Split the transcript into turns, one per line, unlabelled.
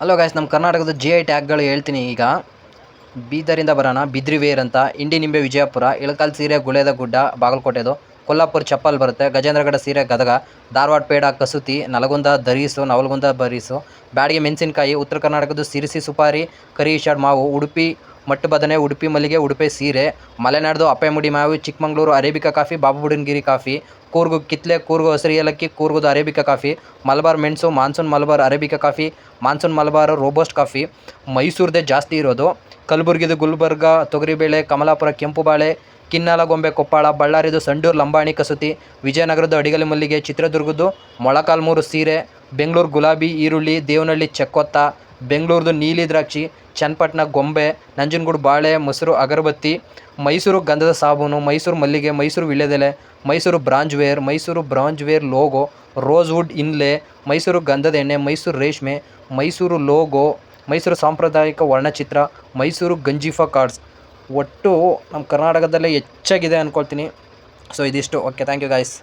Hello guys ನಮ್ಮ ಕರ್ನಾಟಕದ G I ಟ್ಯಾಗ್ಗಳು ಹೇಳ್ತೀನಿ ಈಗ. ಬೀದರಿಂದ ಬರೋಣ, ಬಿದ್ರಿವೇರ್ ಅಂತ. ಇಂಡಿ ನಿಂಬೆ ವಿಜಯಪುರ, ಇಳಕಲ್ ಸೀರೆ ಗುಳೇದ ಗುಡ್ಡ, ಬಾಗಲಕೋಟೆದು. ಕೊಲ್ಲಾಪುರ ಚಪ್ಪಲ್ ಬರುತ್ತೆ, ಗಜೇಂದ್ರಗಡ ಸೀರೆ ಗದಗ. ಧಾರವಾಡ ಪೇಡ ಕಸೂತಿ, ನಲಗುಂದ ದರೀಸು, ನವಲಗುಂದ ಬರೀಸು. ಬ್ಯಾಡಿಗೆ ಮೆಣಸಿನ್ಕಾಯಿ, ಉತ್ತರ ಕರ್ನಾಟಕದ ಸಿರಿಸಿ ಸುಪಾರಿ, ಕರಿ ಮಾವು, ಉಡುಪಿ ಮಟ್ಟು ಬದನೆ ಉಡುಪಿ ಮಲ್ಲಿಗೆ, ಉಡುಪಿ ಸೀರೆ ಮಲೆನಾಡ್ದು ಅಪ್ಪೆಮುಡಿ ಮಾವು, Chikkamagaluru, arabica coffee, Babu Budangiri coffee, Coorg ಕಿತ್ಲೆ, Coorg ಹಸಿರಿ ಏಲಕ್ಕಿ, ಕೂರ್ಗುದು ಅರೇಬಿಕಾ ಕಾಫಿ, ಮಲಬಾರ್ ಮೆಣಸು, monsoon Malabar arabica coffee, monsoon Malabar robusta coffee, ಮೈಸೂರದೇ ಜಾಸ್ತಿ ಇರೋದು. ಕಲಬುರ್ಗಿದು ಗುಲ್ಬರ್ಗ, ತೊಗರಿಬೇಳೆ, ಕಮಲಾಪುರ ಕೆಂಪು ಬಾಳೆ ಕಿನ್ನಾಲಗೊಂಬೆ ಕೊಪ್ಪಾಳ, ಬಳ್ಳಾರಿದು ಸಂಡೂರು, ಲಂಬಾಣಿ, ಕಸೂತಿ ವಿಜಯನಗರದ ಅಡಿಗಲಿ ಮಲ್ಲಿಗೆ, ಚಿತ್ರದುರ್ಗದ್ದು ಮೊಳಕಾಲ್ಮೂರು ಸೀರೆ, ಬೆಂಗಳೂರು ಗುಲಾಬಿ, ಈರುಳ್ಳಿ, ದೇವನಹಳ್ಳಿ, ಚಕ್ಕೊತ್ತ ಬೆಂಗಳೂರದು ನೀಲಿ ದ್ರಾಕ್ಷಿ, ಚನ್ನಪಟ್ಟಣ ಗೊಂಬೆ, ನಂಜನಗೂಡು ಬಾಳೆ, ಮೊಸರು ಅಗರಬತ್ತಿ, ಮೈಸೂರು ಗಂಧದ ಸಾಬೂನು, ಮೈಸೂರು ಮಲ್ಲಿಗೆ, ಮೈಸೂರು ವೀಳ್ಯದೆಲೆ, Mysuru bronze ware Mysuru bronze ware logo, rosewood inlay, Mysuru ಗಂಧದ ಎಣ್ಣೆ, ಮೈಸೂರು ರೇಷ್ಮೆ, ಮೈಸೂರು ಲೋಗೋ, ಮೈಸೂರು ಸಾಂಪ್ರದಾಯಿಕ ವರ್ಣಚಿತ್ರ, ಮೈಸೂರು ಗಂಜಿಫಾ ಕಾರ್ಡ್ಸ್. ಒಟ್ಟು ನಮ್ಮ ಕರ್ನಾಟಕದಲ್ಲೇ ಹೆಚ್ಚಾಗಿದೆ ಅಂದ್ಕೊಳ್ತೀನಿ ಸೊ ಇದಿಷ್ಟು. Okay thank you guys